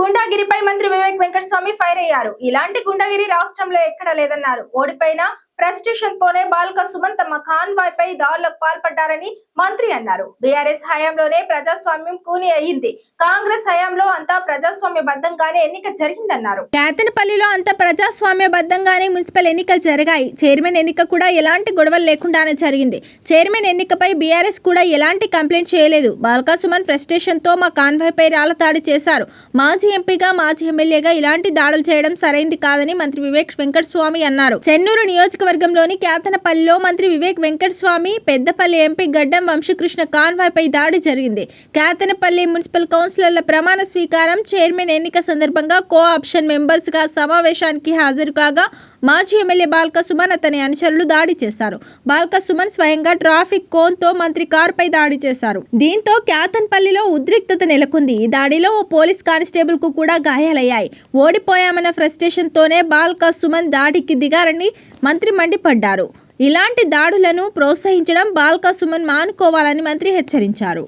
గుండాగిరిపై మంత్రి వివేక్ వెంకటస్వామి ఫైర్ అయ్యారు. ఇలాంటి గుండాగిరి రాష్ట్రంలో ఎక్కడా లేదన్నారు. ఓడిపోయినా ఫ్రస్ట్రేషన్ తోనే బాలిక సుమన్ తమ కాన్వాయ్ పై దాడులకు పాల్పడ్డారని మంత్రి అన్నారు. బీఆర్ఎస్ హయాంలోనే ప్రజాస్వామ్యం కూని అయ్యింది. కాంగ్రెస్ హయాంలో అంతా ప్రజాస్వామ్యబద్ధంగానే ఎన్నిక జరిగిందన్నారు. కేతనపల్లిలో అంత ప్రజాస్వామ్యబద్ధంగానే మున్సిపల్ ఎన్నికలు జరిగాయి. చైర్మన్ ఎన్నిక కూడా ఎలాంటి గొడవలు లేకుండానే జరిగింది. చైర్మన్ ఎన్నికపై బీఆర్ఎస్ కూడా ఎలాంటి కంప్లైంట్ చేయలేదు. బాల్కా సుమన్తో మా కాన్వాయ్ పై రాళ్ళతాడి చేశారు. మాజీ ఎంపీగా మాజీ ఎమ్మెల్యేగా ఇలాంటి దాడులు చేయడం సరైంది కాదని మంత్రి వివేక్ వెంకటస్వామి అన్నారు. చెన్నూరు నియోజకవర్గంలోని క్యాతనపల్లిలో మంత్రి వివేక్ వెంకటస్వామి పెద్దపల్లి ఎంపీ గడ్డం వంశకృష్ణ కాన్వాయ్పై దాడి జరిగింది. క్యాతనపల్లి మున్సిపల్ కౌన్సిలర్ల ప్రమాణ స్వీకారం చైర్మన్ ఎన్నిక సందర్భంగా కో ఆప్షన్ మెంబర్స్గా సమావేశానికి హాజరు కాగా మాజీ ఎమ్మెల్యే బాల్క సుమన్ అతని అనుచరులు దాడి చేశారు. బాల్క సుమన్ స్వయంగా ట్రాఫిక్ కోన్తో మంత్రి కారుపై దాడి చేశారు. దీంతో క్యాతన్పల్లిలో ఉద్రిక్తత నెలకొంది. ఈ దాడిలో ఓ పోలీస్ కానిస్టేబుల్కు కూడా గాయాలయ్యాయి. ఓడిపోయామన్న ఫ్రస్ట్రేషన్ తోనే బాల్క సుమన్ దాడికి దిగారని మంత్రి మండిపడ్డారు. ఇలాంటి దాడులను ప్రోత్సహించడం బాల్క సుమన్ మానుకోవాలని మంత్రి హెచ్చరించారు.